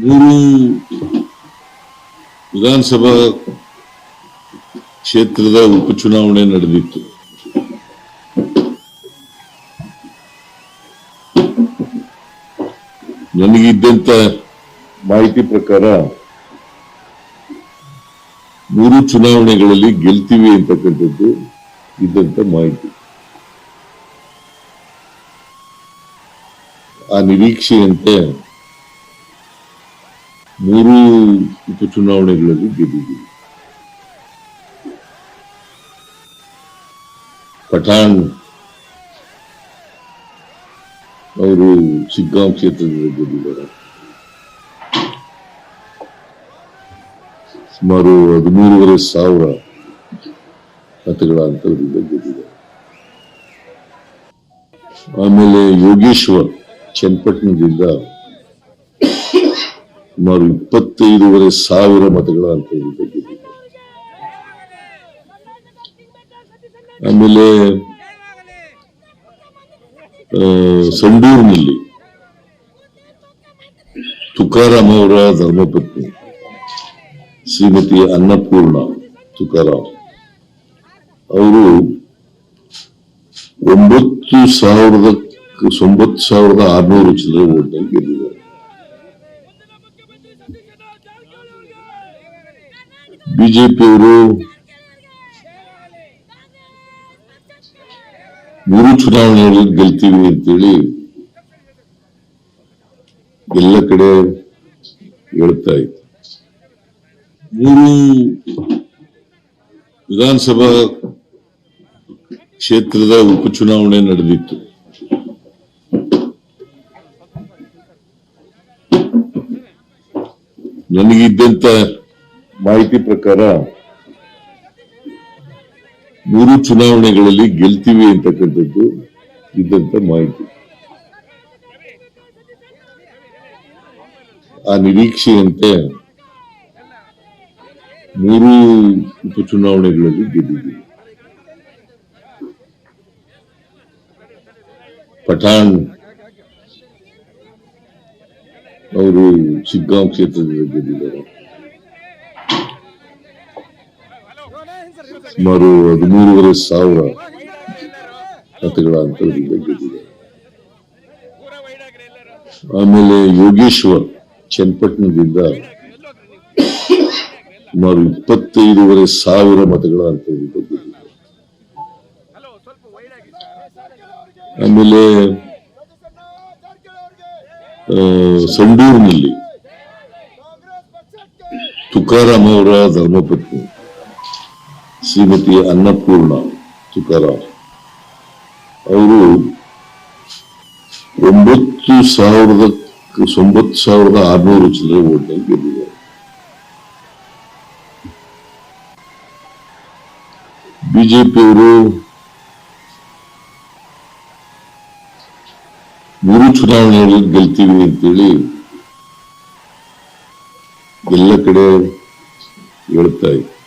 ಮೂರು ವಿಧಾನಸಭಾ ಕ್ಷೇತ್ರದ ಉಪಚುನಾವಣೆ ನಡೆದಿತ್ತು. ನನಗಿದ್ದಂತ ಮಾಹಿತಿ ಪ್ರಕಾರ ಮೂರು ಚುನಾವಣೆಗಳಲ್ಲಿ ಗೆಲ್ತೀವಿ ಅಂತಕ್ಕಂಥದ್ದು ಇದ್ದಂತ ಮಾಹಿತಿ. ಆ ನಿರೀಕ್ಷೆಯಂತೆ ಮೂರು ಉಪಚುನಾವಣೆಗಳಲ್ಲಿ ಗೆದ್ದಿದ್ದೀವಿ ಪಠಾಣ್ ಅವರು ಸಿಗ್ಗಾಂ ಕ್ಷೇತ್ರದಿಂದ ಗೆದ್ದಿದ್ದಾರೆ ಸುಮಾರು ಹದಿಮೂರುವರೆ ಸಾವಿರ ಮತಗಳ ಅಂತರದಿಂದ ಗೆದ್ದಿದ್ದಾರೆ ಆಮೇಲೆ ಯೋಗೇಶ್ವರ್ ಚನ್ನಪಟ್ಟಣದಿಂದ ಸುಮಾರು ಇಪ್ಪತ್ತೈದೂವರೆ ಸಾವಿರ ಮತಗಳ ಅಂತ ಗೆದ್ದಿದ್ದಾರೆ ಆಮೇಲೆ ಸಂಡೂರಿನಲ್ಲಿ ತುಕಾರಾಮ್ ಅವರ ಧರ್ಮಪತ್ನಿ ಶ್ರೀಮತಿ ಅನ್ನಪೂರ್ಣ ತುಕಾರಾಮ್ ಅವರು ಒಂಬತ್ತು ಸಾವಿರದ ಒಂಬತ್ತು ಸಾವಿರದ ಆರ್ನೂರು ಚಿಲ್ಲರೆ ಓಟ್ನಲ್ಲಿ ಗೆದ್ದಿದ್ದಾರೆ. ಬಿಜೆಪಿಯವರು ಮೂರು ಚುನಾವಣೆಯಲ್ಲಿ ಗೆಲ್ತೀವಿ ಅಂತೇಳಿ ಎಲ್ಲ ಕಡೆ ಹೇಳ್ತಾ ಇತ್ತು ಮೂರು ವಿಧಾನಸಭಾ ಕ್ಷೇತ್ರದ ಉಪಚುನಾವಣೆ ನಡೆದಿತ್ತು. ನನಗಿದ್ದಂತ ಮಾಹಿತಿ ಪ್ರಕಾರ ಮೂರು ಚುನಾವಣೆಗಳಲ್ಲಿ ಗೆಲ್ತೀವಿ ಅಂತಕ್ಕಂಥದ್ದು ಇದ್ದಂತ ಮಾಹಿತಿ. ಆ ನಿರೀಕ್ಷೆಯಂತೆ ಮೂರು ಉಪಚುನಾವಣೆಗಳಲ್ಲಿ ಗೆದ್ದಿದ್ದೀವಿ. ಪಠಾಣ್ ಅವರು ಶಿಗ್ಗಾಂವ್ ಕ್ಷೇತ್ರದಿಂದ ಗೆದ್ದಿದ್ದಾರೆ. ಸುಮಾರು ಹದಿಮೂರುವರೆ ಸಾವಿರ ಮತಗಳ ಅಂತರದಿಂದ ಗೆದ್ದಿದೆ. ಆಮೇಲೆ ಯೋಗೇಶ್ವರ್ ಚನ್ನಪಟ್ಟಣದಿಂದ ಸುಮಾರು ಇಪ್ಪತ್ತೈದೂವರೆ ಸಾವಿರ ಮತಗಳ ಅಂತರದಿಂದ ಗೆದ್ದಿದೆ. ಆಮೇಲೆ ಸಂಡೂರಿನಲ್ಲಿ ತುಕಾರಾಮ್ ಅವರ ಧರ್ಮಪತ್ನಿ. ಶ್ರೀಮತಿ ಅನ್ನಪೂರ್ಣ ತುಕಾರಾಮ್ ಅವರು ಒಂಬತ್ತು ಸಾವಿರದ ಒಂಬತ್ತು ಸಾವಿರದ ಆರ್ನೂರು ಚಿಲ್ಲರೆ ಓಟ್ನಲ್ಲಿ ಗೆದ್ದಿದ್ದಾರೆ. ಬಿಜೆಪಿಯವರು ಮೂರು ಚುನಾವಣೆಯಲ್ಲಿ ಗೆಲ್ತೀವಿ ಅಂತೇಳಿ ಎಲ್ಲ ಕಡೆ ಹೇಳ್ತಾ ಇತ್ತು